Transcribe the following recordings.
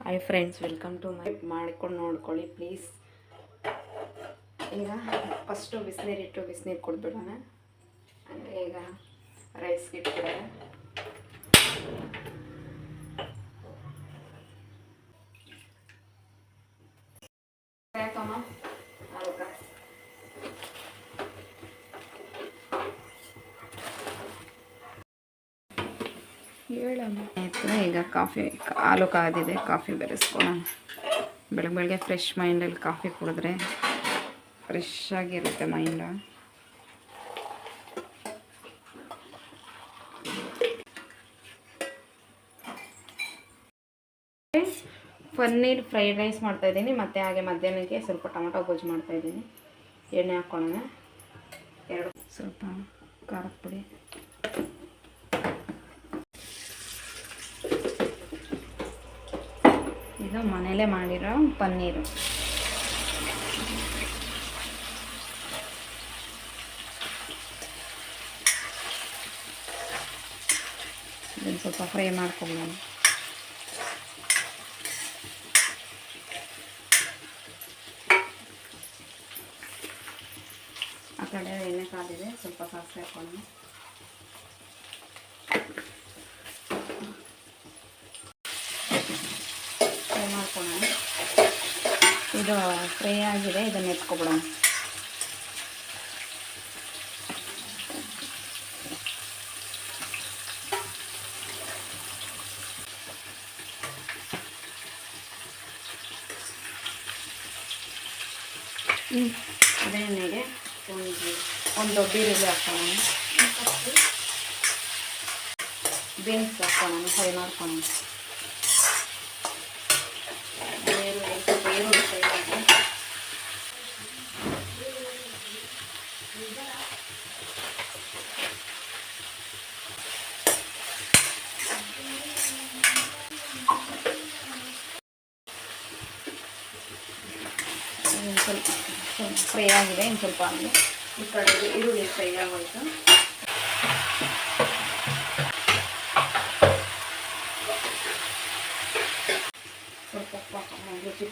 Hi friends welcome to my ಮಾಡ್ಕೊಂಡು ನೋಡ್ಕೊಳ್ಳಿ please ಈಗ ಫಸ್ಟು ಬಿಸಿನೀರಿಟ್ಟು ಬಿಸಿನೀರು ಕೊಡ್ಬಿಡೋಣ ಅಂದರೆ ಈಗ ರೈಸ್ಗೆ ಇಟ್ಬಿಡೋಣ. ಹೇಳಮ್ಮ. ಆಯ್ತು ಈಗ ಕಾಫಿ ಹಾಲು ಕಾದಿದೆ ಕಾಫಿ ಬೆರೆಸ್ಕೊಳ್ಳೋಣ. ಬೆಳಗ್ಗೆ ಬೆಳಗ್ಗೆ ಫ್ರೆಶ್ ಮೈಂಡಲ್ಲಿ ಕಾಫಿ ಕುಡಿದ್ರೆ ಫ್ರೆಶ್ ಆಗಿರುತ್ತೆ ಮೈಂಡ ಪನ್ನೀರ್ ಫ್ರೈಡ್ ರೈಸ್ ಮಾಡ್ತಾಯಿದ್ದೀನಿ ಮತ್ತು ಹಾಗೆ ಮಧ್ಯಾಹ್ನಕ್ಕೆ ಸ್ವಲ್ಪ ಟೊಮೊಟೊ ಗೊಜ್ಜು ಮಾಡ್ತಾಯಿದ್ದೀನಿ ಎಣ್ಣೆ ಹಾಕ್ಕೊಳ್ಳೋಣ. ಎರಡು ಸ್ವಲ್ಪ ಖಾರದ ಪುಡಿ. ಇದು ಮನೇಲೇ ಮಾಡಿರೋ ಪನ್ನೀರು. ಇದನ್ನು ಸ್ವಲ್ಪ ಫ್ರೈ ಮಾಡ್ಕೊಳ್ಳೋಣ. ಆ ಕಡೆ ಎಣ್ಣೆ ಕಾದಿದೆ ಸ್ವಲ್ಪ ಸಾಸಿವೆ ಹಾಕೊಳ್ಳೋಣ ಫ್ರೈ ಮಾಡ್ಕೊಳ್ಳೋಣ ಇದು ಫ್ರೈ ಆಗಿದೆ ಇದನ್ನು ಎತ್ಕೊಬಿಡೋಣ. ಎಣ್ಣೆಗೆ ಒಂದು ಒಂದು ಈರುಳ್ಳಿ ಹಾಕೋಣ. ಬೀನ್ಸ್ ಹಾಕೋಣ ಫ್ರೈ ಮಾಡ್ಕೊಳ್ಳೋಣ ಈರುಳ್ಳಿ ಸ್ವಲ್ಪ ಈರುಳ್ಳಿ ಫ್ರೈ ಮಾಡಿ ಇನ್ನು ಸ್ವಲ್ಪ ಸ್ವಲ್ಪ ಫ್ರೈ ಆಗಿದೆ, ಇನ್ನು ಸ್ವಲ್ಪ ಅಂದರೆ ಈ ಕಡೆ ಈರುಳ್ಳಿ ಫ್ರೈ ಆಗೋಯ್ತು. ಸ್ವಲ್ಪ ರುಚಿಗೆ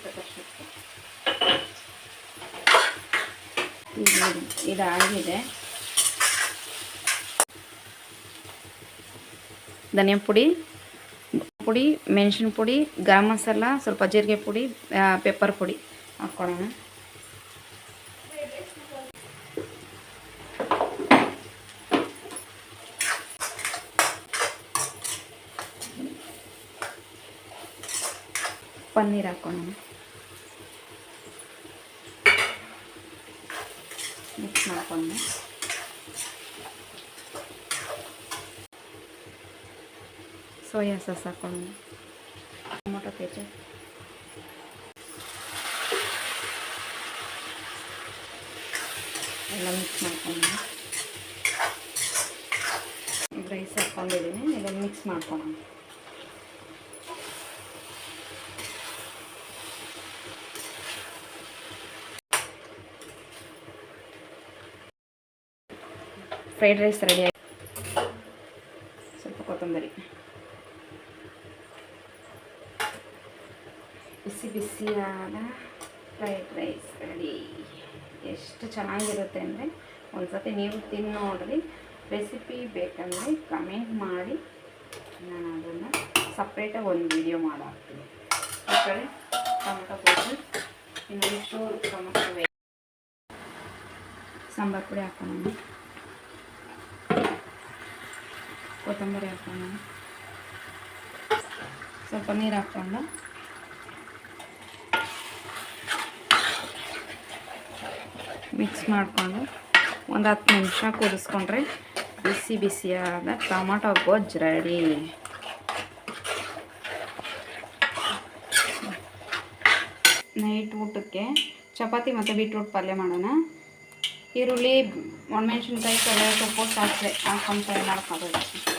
ಇದಾಗಿದೆ ಧನಿಯಾ ಪುಡಿ ಪುಡಿ, ಮೆಣಸಿನ ಪುಡಿ, ಗರಂ ಮಸಾಲ, ಸ್ವಲ್ಪ ಜೀರಿಗೆ ಪುಡಿ ಪೆಪ್ಪರ್ ಪುಡಿ ಹಾಕ್ಕೊಳ್ಳೋಣ ಪನ್ನೀರ್ ಹಾಕ್ಕೊಳ್ಳೋಣ ಮಿಕ್ಸ್ ಮಾಡ್ಕೊಂಡು. ಸೋಯಾ ಸಾಸ್ ಹಾಕ್ಕೊಳ್ಳೋಣ ಟೊಮೊಟೊ ಕೆಚಪ್ ಎಲ್ಲ ಮಿಕ್ಸ್ ಈಗ ರೈಸ್ ಹಾಕ್ಕೊಂಡಿದ್ದೀನಿ ಇದನ್ನು ಮಿಕ್ಸ್ ಮಾಡ್ಕೊಳ್ಳೋಣ. ಫ್ರೈಡ್ ರೈಸ್ ರೆಡಿ ಆಗಿ ಸ್ವಲ್ಪ ಕೊತ್ತಂಬರಿ. ಬಿಸಿ ಬಿಸಿಯಾದ ಫ್ರೈಡ್ ರೈಸ್ ರೆಡಿ ಎಷ್ಟು ಚೆನ್ನಾಗಿರುತ್ತೆ ಅಂದರೆ ಒಂದು ಸತಿ ನೀವು ತಿಂದು ನೋಡ್ರಿ. ರೆಸಿಪಿ ಬೇಕಂದರೆ ಕಮೆಂಟ್ ಮಾಡಿ. ನಾನು ಅದನ್ನು ಸಪ್ರೇಟಾಗಿ ಒಂದು ವಿಡಿಯೋ ಮಾಡಾಕ್ತೀನಿ. ಈ ಕಡೆ ಟೊಮೊಟೊ ಪುಡಿ ಇನ್ನೊಂದಿಷ್ಟು ಟೊಮೊಟೊ ವೇ ಸಾಂಬಾರು ಪುಡಿ ಹಾಕೋಣ. ಕೊತ್ತಂಬರಿ ಹಾಕೋಣ. ಸ್ವಲ್ಪ ನೀರು ಹಾಕ್ಕೊಂಡು. ಮಿಕ್ಸ್ ಮಾಡಿಕೊಂಡು ಒಂದು ಹತ್ತು ನಿಮಿಷ ಕುದಿಸ್ಕೊಂಡ್ರೆ ಬಿಸಿ ಬಿಸಿಯಾದ ಟೊಮಾಟೊ ಗೊಜ್ಜು ರೆಡಿ ನೈಟ್ ಊಟಕ್ಕೆ ಚಪಾತಿ ಮತ್ತು ಬೀಟ್ರೂಟ್ ಪಲ್ಯ ಮಾಡೋಣ. ಈರುಳ್ಳಿ, ಒಣಮೆಣಸಿನ್ಕಾಯಿ ಕಳೆ ಸೊಪ್ಪು, ಸಾಸಿವೆ ಹಾಕೊಂಡು ಫ್ರೈ ಮಾಡ್ಕೋಬೇಕು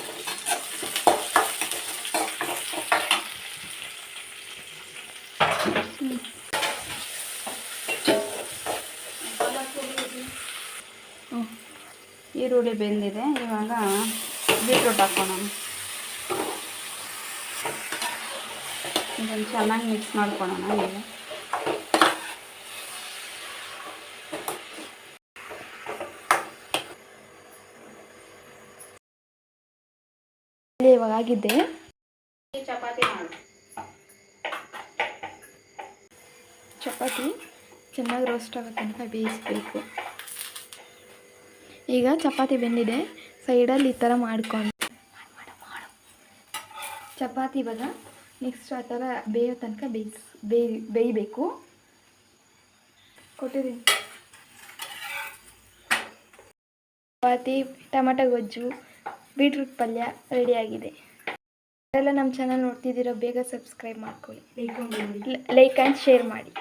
ಈರುಳ್ಳಿ ಬೆಂದಿದೆ. ಇವಾಗ ಬೀಟ್ರೂಟ್ ಹಾಕೋಣ. ಇದನ್ನು ಚೆನ್ನಾಗಿ ಮಿಕ್ಸ್ ಮಾಡ್ಕೊಳ್ಳೋಣ ಈಗ ಇವಾಗ ಆಗಿದೆ ಚಪಾತಿ ಮಾಡು. ಚಪಾತಿ ಚೆನ್ನಾಗಿ ರೋಸ್ಟ್ ಆಗೋ ತನಕ ಬೇಯಿಸಬೇಕು. ಈಗ ಚಪಾತಿ ಬೆಂದಿದೆ. ಸೈಡಲ್ಲಿ ಈ ಥರ ಮಾಡ್ಕೊಂಡು. ಚಪಾತಿ ಇವಾಗ ನೆಕ್ಸ್ಟ್ ಆ ಥರ ಬೇಯೋ ತನಕ ಬೇಯಿಸ್ ಬೇಯಿ ಬೇಯಬೇಕು. ಕೊಟ್ಟಿದ್ದೀನಿ. ಚಪಾತಿ ಟೊಮೆಟೊ ಗೊಜ್ಜು ಬೀಟ್ರೂಟ್ ಪಲ್ಯ ರೆಡಿಯಾಗಿದೆ ಎಲ್ಲ ನಮ್ಮ ಚಾನಲ್ ನೋಡ್ತಿದ್ದೀರೋ ಬೇಗ ಸಬ್ಸ್ಕ್ರೈಬ್ ಮಾಡ್ಕೊಳ್ಳಿ. ಲೈಕ್ ಆ್ಯಂಡ್ ಶೇರ್ ಮಾಡಿ.